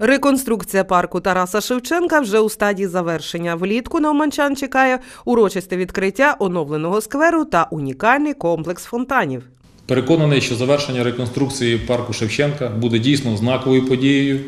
Реконструкція парку Тараса Шевченка вже у стадії завершення. Влітку на Оманчан чекає урочисте відкриття оновленого скверу та унікальний комплекс фонтанів. Переконаний, що завершення реконструкції парку Шевченка буде дійсно знаковою подією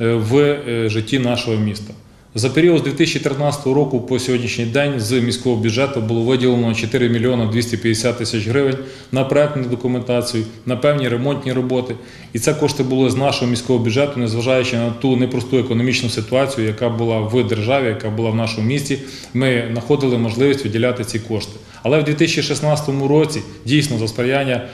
е, в е, житті нашого міста. За період з 2013 року по сьогоднішній день з міського бюджету було виділено 4 мільйони 250 тисяч гривень на проектну документацію, на певні ремонтні роботи. І це кошти були з нашого міського бюджету, незважаючи на ту непросту економічну ситуацію, яка була в державі, яка була в нашому місті. Ми знаходили можливість виділяти ці кошти. Але в 2016 році дійсно за сприяння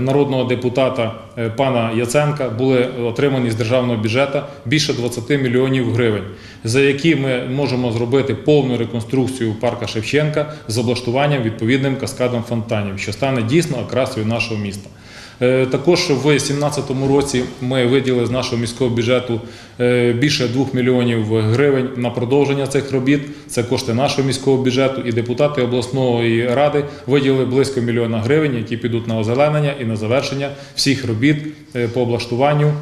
народного депутата е, пана Яценка були отримані з державного бюджету більше 20 мільйонів гривень, за які ми можемо зробити повну реконструкцію парка Шевченка з облаштуванням відповідним каскадом фонтанів, що стане дійсно окрасою нашого міста. Е, Також в 2017 році ми виділили з нашого міського бюджету е, більше 2 мільйонів гривень на продовження цих робіт. Це кошти нашого міського бюджету. І депутати обласної ради виділили близько мільйона гривень, які підуть на озеленення і на завершення всіх робіт е, по облаштуванню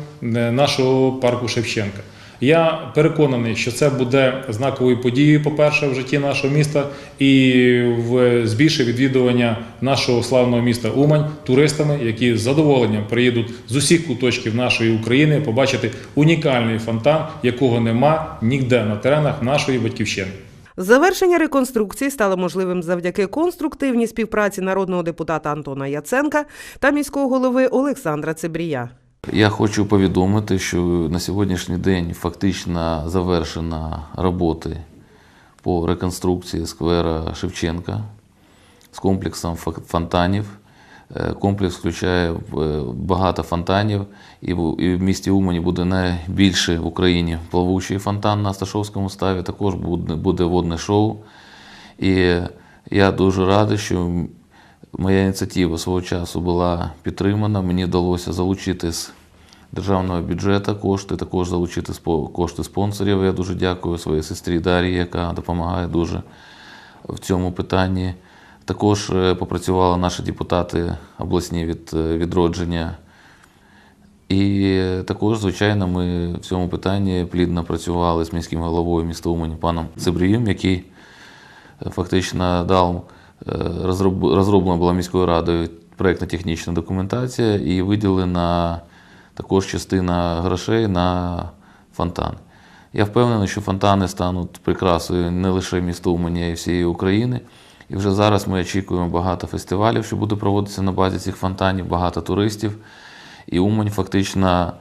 нашого парку Шевченка. Я переконаний, що це буде знаковою подією, по-перше, в житті нашого міста і в збільшить відвідування нашого славного міста Умань туристами, які з задоволенням приїдуть з усіх куточків нашої України побачити унікальний фонтан, якого нема ніде на теренах нашої батьківщини. Завершення реконструкції стало можливим завдяки конструктивній співпраці народного депутата Антона Яценка та міського голови Олександра Цибрія. Я хочу повідомити, що на сьогоднішній день фактично завершена роботи по реконструкції сквера Шевченка з комплексом фонтанів. Е, Комплекс включає е, багато фонтанів, і в місті Умані буде найбільший в Україні плавучий фонтан на Сташовському ставі. Також буде водне шоу. І я дуже радий, що моя ініціатива свого часу була підтримана. Мені вдалося залучити з державного бюджету кошти, також залучити кошти спонсорів. Я дуже дякую своїй сестрі Дар'ї, яка допомагає дуже в цьому питанні. Також е, попрацювали наші депутати обласні від е, відродження. І також, звичайно, ми в цьому питанні плідно працювали з міським головою міста Умані паном Цибрієм, який фактично дав розроблена була міською радою проєктно-технічна документація і виділена також частина грошей на фонтан. Я впевнений, що фонтани стануть прикрасою не лише міста Умані, а й всієї України. І вже зараз ми очікуємо багато фестивалів, що буде проводитися на базі цих фонтанів, багато туристів. І Умань фактично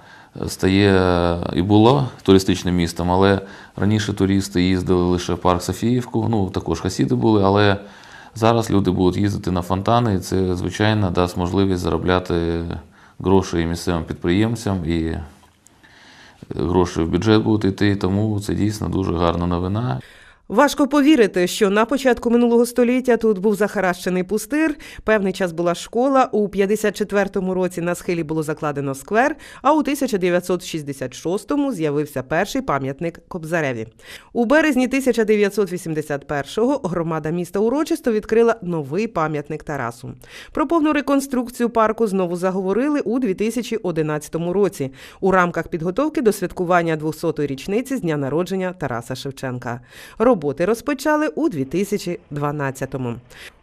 стає і було туристичним містом, але раніше туристи їздили лише в парк Софіївку, ну також хасіди були, але зараз люди будуть їздити на фонтани, і це, звичайно, дасть можливість заробляти гроші і місцевим підприємцям, і гроші в бюджет будуть йти, тому це дійсно дуже гарна новина. Важко повірити, що на початку минулого століття тут був захаращений пустир. Певний час була школа. У 54-му році на схилі було закладено сквер. А у 1966-му з'явився перший пам'ятник Кобзареві. У березні 1981-го громада міста урочисто відкрила новий пам'ятник Тарасу. Про повну реконструкцію парку знову заговорили у 2011 році у рамках підготовки до святкування 200-ї річниці з дня народження Тараса Шевченка. Роботи розпочали у 2012-му.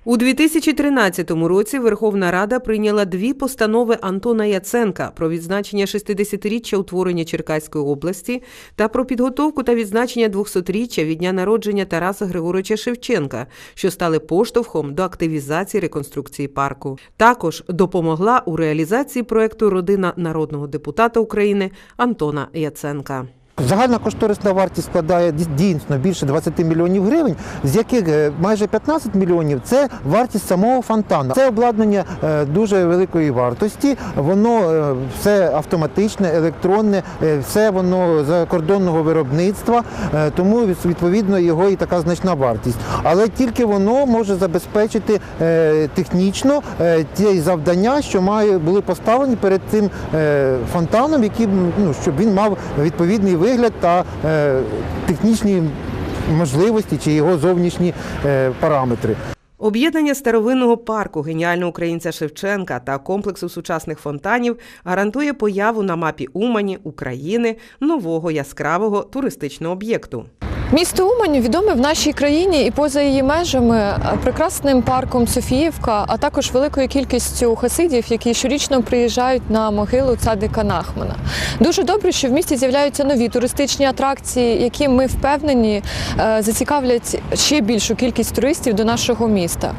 У 2013 році Верховна Рада прийняла дві постанови Антона Яценка про відзначення 60-річчя утворення Черкаської області та про підготовку та відзначення 200-річчя від дня народження Тараса Григоровича Шевченка, що стали поштовхом до активізації реконструкції парку. Також допомогла у реалізації проекту родина народного депутата України Антона Яценка. Загальна кошторисна вартість складає дійсно більше 20 мільйонів гривень, з яких е, майже 15 мільйонів це вартість самого фонтану. Це обладнання е, дуже великої вартості. Воно е, все автоматичне, електронне, все воно закордонного виробництва, тому відповідно його і така значна вартість. Але тільки воно може забезпечити технічно ті завдання, що були поставлені перед цим фонтаном, які ну щоб він мав відповідний вигляд та е, технічні можливості чи його зовнішні е, параметри. Об'єднання старовинного парку геніального українця Шевченка та комплексу сучасних фонтанів гарантує появу на мапі Умані України нового яскравого туристичного об'єкту. Місто Умань відоме в нашій країні і поза її межами прекрасним парком Софіївка, а також великою кількістю хасидів, які щорічно приїжджають на могилу цадика Нахмана. Дуже добре, що в місті з'являються нові туристичні атракції, які ми впевнені е, зацікавлять ще більшу кількість туристів до нашого міста.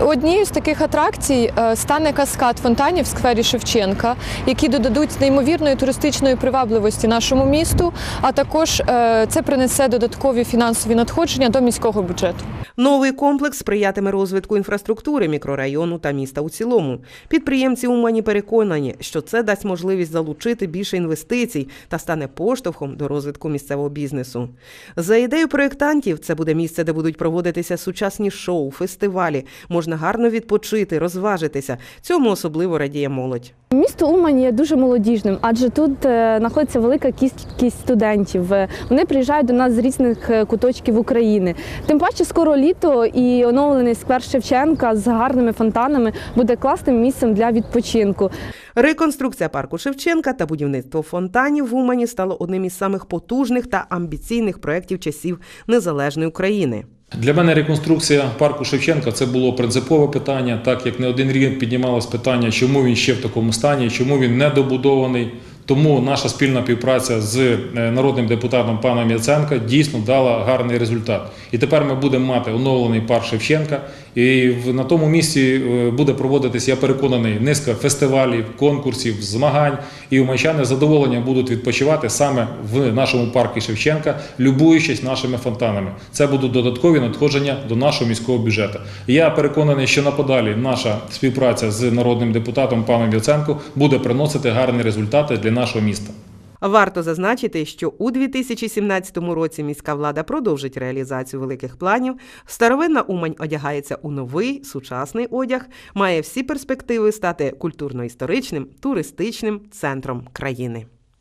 Однією з таких атракцій е, стане каскад фонтанів в сквері Шевченка, які додадуть неймовірної туристичної привабливості нашому місту, а також е, це принесе додаткові фінансові надходження до міського бюджету. Новий комплекс сприятиме розвитку інфраструктури мікрорайону та міста у цілому. Підприємці Умані переконані, що це дасть можливість залучити більше інвестицій та стане поштовхом до розвитку місцевого бізнесу. За ідеєю проєктантів, це буде місце, де будуть проводитися сучасні шоу, фестивалі. Можна гарно відпочити, розважитися. Цьому особливо радіє молодь. Місто Умань є дуже молодіжним, адже тут е, знаходиться велика кількість студентів. Вони приїжджають до нас з різних е, куточків України. Тим паче, скоро літо і оновлений сквер Шевченка з гарними фонтанами буде класним місцем для відпочинку. Реконструкція парку Шевченка та будівництво фонтанів в Умані стало одним із самих потужних та амбіційних проєктів часів незалежної України. Для мене реконструкція парку Шевченка це було принципове питання, так як не один рік піднімалось питання, чому він ще в такому стані, чому він недобудований. Тому наша спільна співпраця з е, народним депутатом паном Яценка дійсно дала гарний результат. І тепер ми будемо мати оновлений парк Шевченка. І на тому місці е, буде проводитись, я переконаний, низка фестивалів, конкурсів, змагань. І умайчани з задоволенням будуть відпочивати саме в нашому парку Шевченка, любуючись нашими фонтанами. Це будуть додаткові надходження до нашого міського бюджету. Я переконаний, що наподалі наша співпраця з народним депутатом паном Яценко буде приносити гарні результати для нашого міста. Варто зазначити, що у 2017 році міська влада продовжить реалізацію великих планів. Старовинна Умань одягається у новий сучасний одяг, має всі перспективи стати культурно-історичним туристичним центром країни.